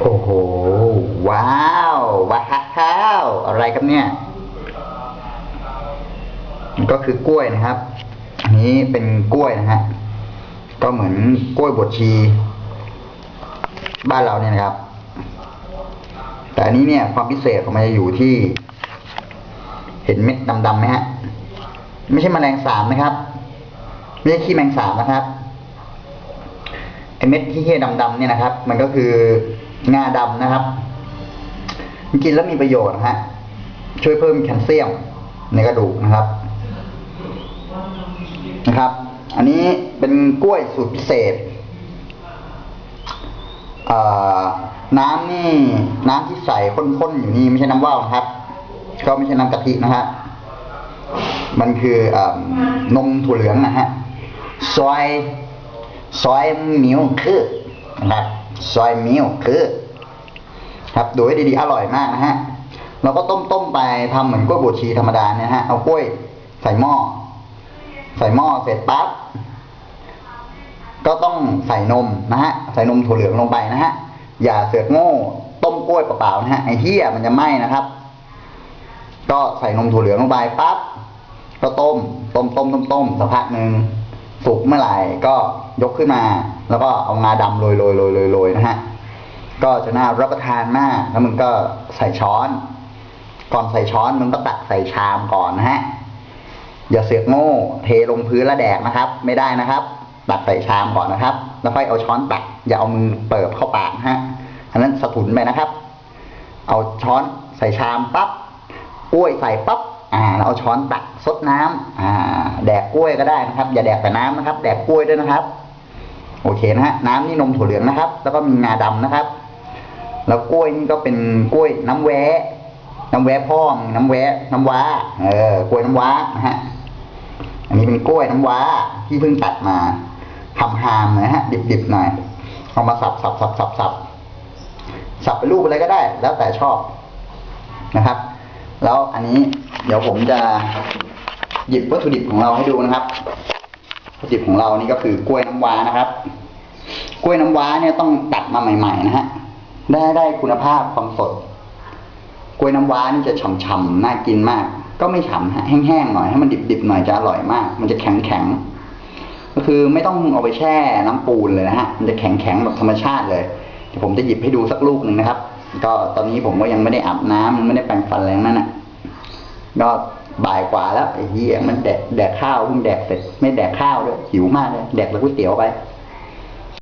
โอ้โห ว้าว ว้าว อะไรครับเนี่ย ก็คือกล้วยนะครับ อันนี้เป็นกล้วยนะฮะ ก็เหมือนกล้วยบดชี บ้านเราเนี่ยนะครับ แต่อันนี้เนี่ย ความพิเศษของมันจะอยู่ที่ เห็นเม็ดดำๆไหมฮะ ไม่ใช่มแมลงสาบนะครับ ไม่ใช่ขี้แมงสาบนะครับไอเม็ดที่เฮี้ยดำๆเนี่ยนะครับ มันก็คือ งาดำนะครับ กินแล้วมีประโยชน์นะฮะช่วยเพิ่มแคลเซียมในกระดูกนะครับนะครับ อันนี้เป็นกล้วยสูตรพิเศษเอ่อน้ำนี่น้ำที่ใส่ข้นๆอยู่นี่ไม่ใช่น้ำว่าวนะครับ ก็ไม่ใช่น้ำกะทินะฮะมันคืออนมถั่วเหลืองนะฮะซอยซอยมิลคือนะครับ ซอยมิลคือ ครับดูให้ดีๆ อร่อยมากนะฮะ เราก็ต้มต้มๆไปทำเหมือนกล้วยบวชชีธรรมดาเนี่ยฮะ เอากล้วยใส่หม้อ ใส่หม้อเสร็จปั๊บ ก็ต้องใส่นมนะฮะ ใส่นมถั่วเหลืองลงไปนะฮะ อย่าเสือกโง่ ต้มกล้วยเปล่าๆนะฮะ ไอ้เหี้ยมันจะไหม้นะครับ ก็ใส่นมถั่วเหลืองลงไปปั๊บ ก็ต้ม ต้มต้มต้มต้มสักพักหนึ่ง สุกเมื่อไหร่ก็ยกขึ้นมา แล้วก็เอางาดำโรยโรยโรยโรยโรยนะฮะก็จะน่ารับประทานมาก แล้วมึงก็ใส่ช้อน ก่อนใส่ช้อนมึงก็ตักใส่ชามก่อนนะฮะอย่าเสือกโง่เทลงพื้นแล้วแดกนะครับ ไม่ได้นะครับ ตักใส่ชามก่อนนะครับ แล้วค่อยเอาช้อนตัก อย่าเอามือเปิบเข้าปากนะฮะอันนั้นสะทุนไปนะครับ เอาช้อนใส่ชามปั๊บกล้วยใส่ปั๊บ อ่าเอาช้อนตักซดน้ำอ่า แดกกล้วยก็ได้นะครับ อย่าแดกแต่น้ำนะครับ แดกกล้วยด้วยนะครับ โอเคนะฮะน้ำนี่นมถั่วเหลืองนะครับ แล้วก็มีงาดำนะครับ แล้วกล้วยนี่ก็เป็นกล้วยน้ำแวะน้ำแวะพ่อมงน้ำแวะน้ำว้า เออกล้วยน้ำว้านะฮะอันนี้เป็นกล้วยน้ำว้าที่เพิ่งตัดมาทำหามนะฮะ ดิบๆหน่อยเอามาสับสับสับสับสับสับเป็นลูกอะไรก็ได้ แล้วแต่ชอบนะครับ แล้วอันนี้เดี๋ยวผมจะหยิบวัตถุดิบของเราให้ดูนะครับ วัตถุดิบของเรานี่ก็คือกล้วยน้ำว้านะครับ กล้วยน้ำว้าเนี่ยต้องตัดมาใหม่ ๆ นะฮะ ได้ได้คุณภาพความสด กล้วยน้ำว้านี่จะฉ่ำๆน่ากินมาก ก็ไม่ฉ่ำฮะแห้งๆหน่อยให้มันดิบๆหน่อยจะอร่อยมาก มันจะแข็งๆก็คือไม่ต้องเอาไปแช่น้ำปูนเลยนะฮะ มันจะแข็งๆแบบธรรมชาติเลยเดี๋ยวผมจะหยิบให้ดูสักลูกหนึ่งนะครับ ก็ตอนนี้ผมก็ยังไม่ได้อาบน้ำไม่ได้แปรงฟันอะไรทั้งนั่นนะก็บ่ายกว่าแล้วไอ้เหี้ยมันแดกแดกข้าวเพิ่งแดกเสร็จไม่แดกข้าวด้วยหิวมากเลยแดกแล้วก๋วยเตี๋ยวไป